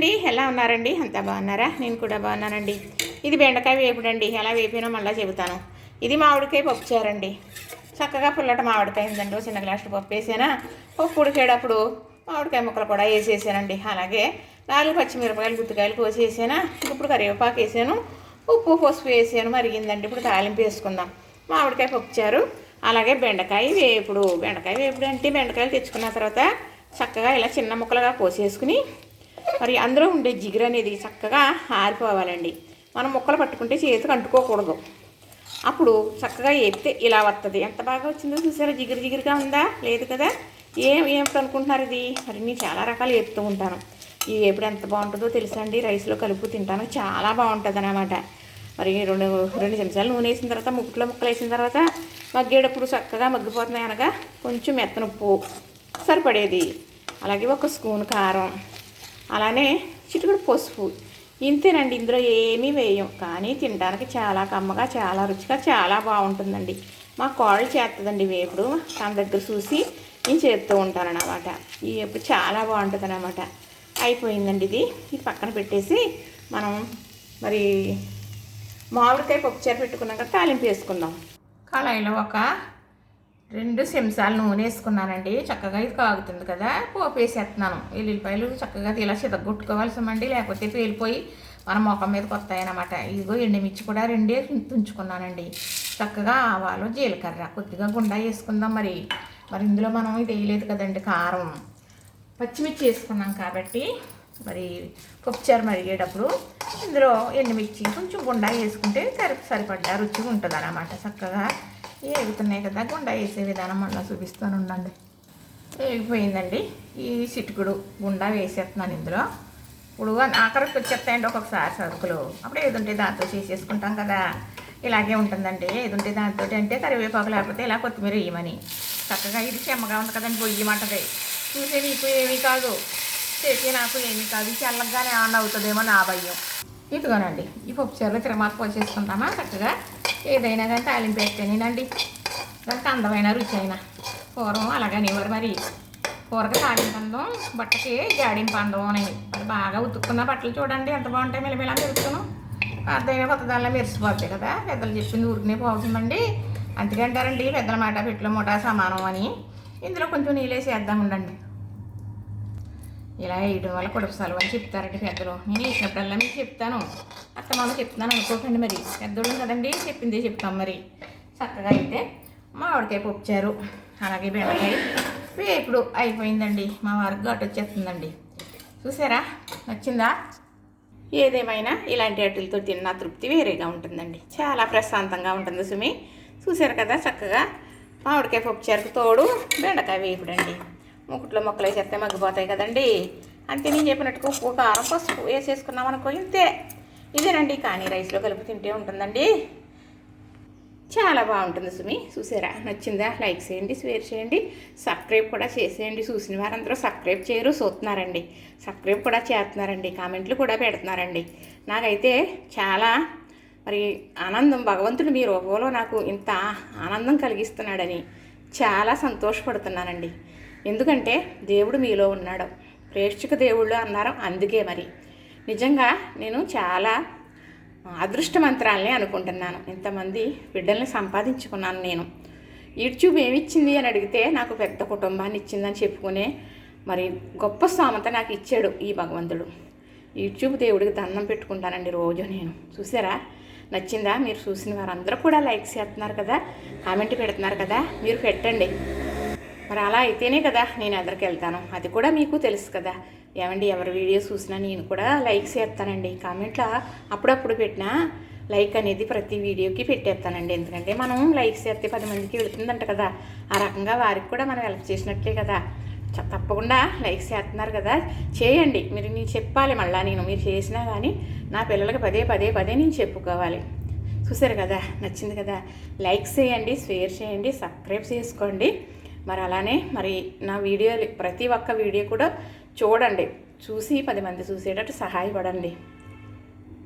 అండి ఎలా ఉన్నారండి? అంతా బాగున్నారా? నేను కూడా బాగున్నానండి. ఇది బెండకాయ వేపుడండి. ఎలా వేపినో మళ్ళీ చెబుతాను. ఇది మామిడికాయ పప్పు చారండి. చక్కగా పుల్లట మామిడికాయ ఉందండి. చిన్న గ్లాసు పప్పు వేసానా. పప్పు ఉడికేటప్పుడు మామిడికాయ ముక్కలు కూడా వేసేసానండి. అలాగే నాలుగు పచ్చిమిరపకాయలు గుత్తికాయలు కోసేసానా. ఇప్పుడు కరివేపాకు వేసాను. ఉప్పు పసుపు వేసాను. మరిగిందండి. ఇప్పుడు తాలింపు వేసుకుందాం. మామిడికాయ పప్పు చారు. అలాగే బెండకాయ వేపుడు. బెండకాయ వేపుడు అంటే బెండకాయలు తెచ్చుకున్న తర్వాత చక్కగా ఇలా చిన్న ముక్కలుగా కోసేసుకుని మరి అందులో ఉండే జిగురు అనేది చక్కగా ఆరిపోవాలండి. మనం ముక్కలు పట్టుకుంటే చేతికి అంటుకోకూడదు. అప్పుడు చక్కగా ఏపితే ఇలా వస్తుంది ఎంత బాగా వచ్చిందో చూసారా? జిగురు జిగురుగా ఉందా? లేదు కదా? ఏం ఏమిటి అనుకుంటున్నారు ఇది? మరి నేను చాలా రకాలు ఏపుతూ ఉంటాను. ఈ వేపుడు ఎంత బాగుంటుందో తెలుసా అండి రైస్లో కలుపు తింటాను. చాలా బాగుంటుంది అన్నమాట మరి రెండు రెండు నిమిషాలు నూనె వేసిన తర్వాత ముక్కులో ముక్కలు వేసిన తర్వాత మగ్గేటప్పుడు చక్కగా మగ్గిపోతున్నాయి అనగా కొంచెం మెత్తనుప్పు సరిపడేది. అలాగే ఒక స్పూన్ కారం. అలానే చిటికడు పసుపు. ఇంతేనండి ఇందులో ఏమీ వేయం. కానీ తినడానికి చాలా కమ్మగా చాలా రుచిగా చాలా బాగుంటుందండి. మా కోళ్ళు చేస్తుందండి వేపుడు. తన దగ్గర చూసి నేను చేస్తూ ఉంటాను అన్నమాట ఈ వేపుడు చాలా బాగుంటుంది అన్నమాట అయిపోయిందండి ఇది. ఇది పక్కన పెట్టేసి మనం మరి మామిడికాయ పప్పుచారు పెట్టుకున్నాక తాలింపు వేసుకుందాం. కళాయిలో ఒక రెండు చెంచాలు నూనె వేసుకున్నానండి. చక్కగా ఇది కాగుతుంది కదా. పోపు వేసేస్తున్నాను. ఎల్లుల్లిపాయలు చక్కగా ఇలా చితగొట్టుకోవాల్సమండి లేకపోతే పేలిపోయి మన ముఖం మీదకి వస్తాయన్నమాట ఇదిగో ఎండుమిర్చి కూడా రెండే తుంచుకున్నానండి. చక్కగా ఆవాలు జీలకర్ర కొద్దిగా గుండా వేసుకుందాం మరి. మరి ఇందులో మనం ఇది వేయలేదు కదండి కారం. పచ్చిమిర్చి వేసుకున్నాం కాబట్టి మరి పప్పుచారు మరిగేటప్పుడు ఇందులో ఎండుమిర్చి కొంచెం గుండా వేసుకుంటే సరి సరిపడ్డా రుచిగా ఉంటుంది అన్నమాట చక్కగా ఏగుతున్నాయి కదా గుండా వేసే విధానం మళ్ళీ చూపిస్తాను ఉండండి. ఏగిపోయిందండి. ఈ చిటుకుడు గుండా వేసేస్తున్నాను ఇందులో. ఇప్పుడు ఆఖరికి వచ్చేస్తాయండి ఒక్కొక్కసారి సరుకులు. అప్పుడు ఏదుంటే దాంతో చేసేసుకుంటాం కదా. ఇలాగే ఉంటుందండి. ఏదుంటే దాంతో అంటే కరివేపాకు లేకపోతే ఇలా కొత్తిమీర వేయమని. చక్కగా ఇది చెమ్మగా ఉంది కదండి పొయ్యమంటది చూసే నీకు ఏమీ కాదు. చేసే నాకు ఏమీ కాదు. చల్లగానే ఆన్ అవుతుందేమో నా భయం. ఇదిగోనండి ఈ పప్పు చీరలో తిరమాత పోసేసుకుంటామా చక్కగా? ఏదైనా కానీ తాలింపు వేస్తేనేనండి. దానికి అందమైన రుచి అయినా. పూర్వం అలాగనేవారు మరి. కూరకి తాలింపు అందం బట్టకి జాడింపు అందం అని. మరి బాగా ఉతుక్కున్న బట్టలు చూడండి ఎంత బాగుంటాయి మిలమిలా మెరుపుతున్నాం అర్థమైన కొత్త దానిలో మెరిసిపోతాయి కదా. పెద్దలు చెప్పింది ఊరికనే పోతుందండి. అందుకంటారండి పెద్దల మాట పెట్టుల మూట సమానం అని. ఇందులో కొంచెం నీళ్ళేసి వేద్దాం ఉండండి. ఇలా వేయడం వల్ల కొడుకు సెలవు అని చెప్తారండి పెద్దలు. నేను వేసినప్పుడల్లా మీకు చెప్తాను. అత్త మామ చెప్తున్నాను అనుకోకండి మరి. పెద్దోళ్ళు కదండి చెప్పింది చెప్తాం మరి. చక్కగా అయితే మామిడికాయ పొప్పారు అలాగే బెండకాయ. వేపుడు అయిపోయిందండి. మా వారికి ఘాటు వచ్చేస్తుందండి. చూసారా? నచ్చిందా? ఏదేమైనా ఇలాంటి వాటితో తిన్న తృప్తి వేరేగా ఉంటుందండి. చాలా ప్రశాంతంగా ఉంటుంది సుమి. చూసారు కదా చక్కగా? మామిడికాయ పప్పుచారుకు తోడు బెండకాయ వేపుడండి. ముక్కుట్లో మొక్కలు వేసేస్తే మగ్గిపోతాయి కదండి. అంతే నేను చెప్పినట్టుగా ఉప్పు కారం పసుపు వేసేసుకున్నాం అనుకో ఇంతే. ఇదేనండి కానీ రైస్లో కలిపి తింటే ఉంటుందండి. చాలా బాగుంటుంది సుమి. చూసారా? నచ్చిందా? లైక్ చేయండి షేర్ చేయండి. సబ్స్క్రైబ్ కూడా చేసేయండి. చూసిన వారందరూ సబ్స్క్రైబ్ చేయరు చూస్తున్నారండి. సబ్స్క్రైబ్ కూడా చేస్తున్నారండి. కామెంట్లు కూడా పెడుతున్నారండి. నాకైతే చాలా మరి ఆనందం. భగవంతుడు మీ రూపంలో నాకు ఇంత ఆనందం కలిగిస్తున్నాడని చాలా సంతోషపడుతున్నానండి. ఎందుకంటే దేవుడు మీలో ఉన్నాడు. ప్రేక్షక దేవుళ్ళు అన్నారు అందుకే మరి. నిజంగా నేను చాలా అదృష్టమంత్రాలనే అనుకుంటున్నాను. ఇంతమంది బిడ్డల్ని సంపాదించుకున్నాను నేను. యూట్యూబ్ ఏమిచ్చింది అని అడిగితే నాకు పెద్ద కుటుంబాన్ని ఇచ్చిందని చెప్పుకునే మరి గొప్ప సామెత నాకు ఇచ్చాడు ఈ భగవంతుడు. యూట్యూబ్ దేవుడికి దండం పెట్టుకుంటానండి రోజు నేను. చూసారా? నచ్చిందా? మీరు చూసిన వారందరూ కూడా లైక్స్ చేస్తున్నారు కదా? కామెంట్ పెడుతున్నారు కదా? మీరు పెట్టండి. మరి అలా అయితేనే కదా నేను ఎదరికి వెళ్తాను. అది కూడా మీకు తెలుసు కదా. ఏమండి ఎవరి వీడియో చూసినా నేను కూడా లైక్స్ చేస్తానండి కామెంట్లో అప్పుడప్పుడు పెట్టినా లైక్ అనేది ప్రతి వీడియోకి పెట్టేస్తానండి. ఎందుకంటే మనం లైక్స్ చేస్తే పది మందికి వెళుతుందంట కదా. ఆ రకంగా వారికి కూడా మనం హెల్ప్ చేసినట్లే కదా. చ- తప్పకుండా లైక్స్ చేస్తున్నారు కదా. చేయండి. మీరు నేను చెప్పాలి మళ్ళీ నేను మీరు చేసినా కానీ నా పిల్లలకి పదే పదే పదే నేను చెప్పుకోవాలి. చూసారు కదా? నచ్చింది కదా? లైక్స్ చేయండి షేర్ చేయండి సబ్స్క్రైబ్ చేసుకోండి. మరి అలానే మరి నా వీడియో ప్రతి ఒక్క వీడియో కూడా చూడండి. చూసి పది మంది చూసేటట్టు సహాయపడండి.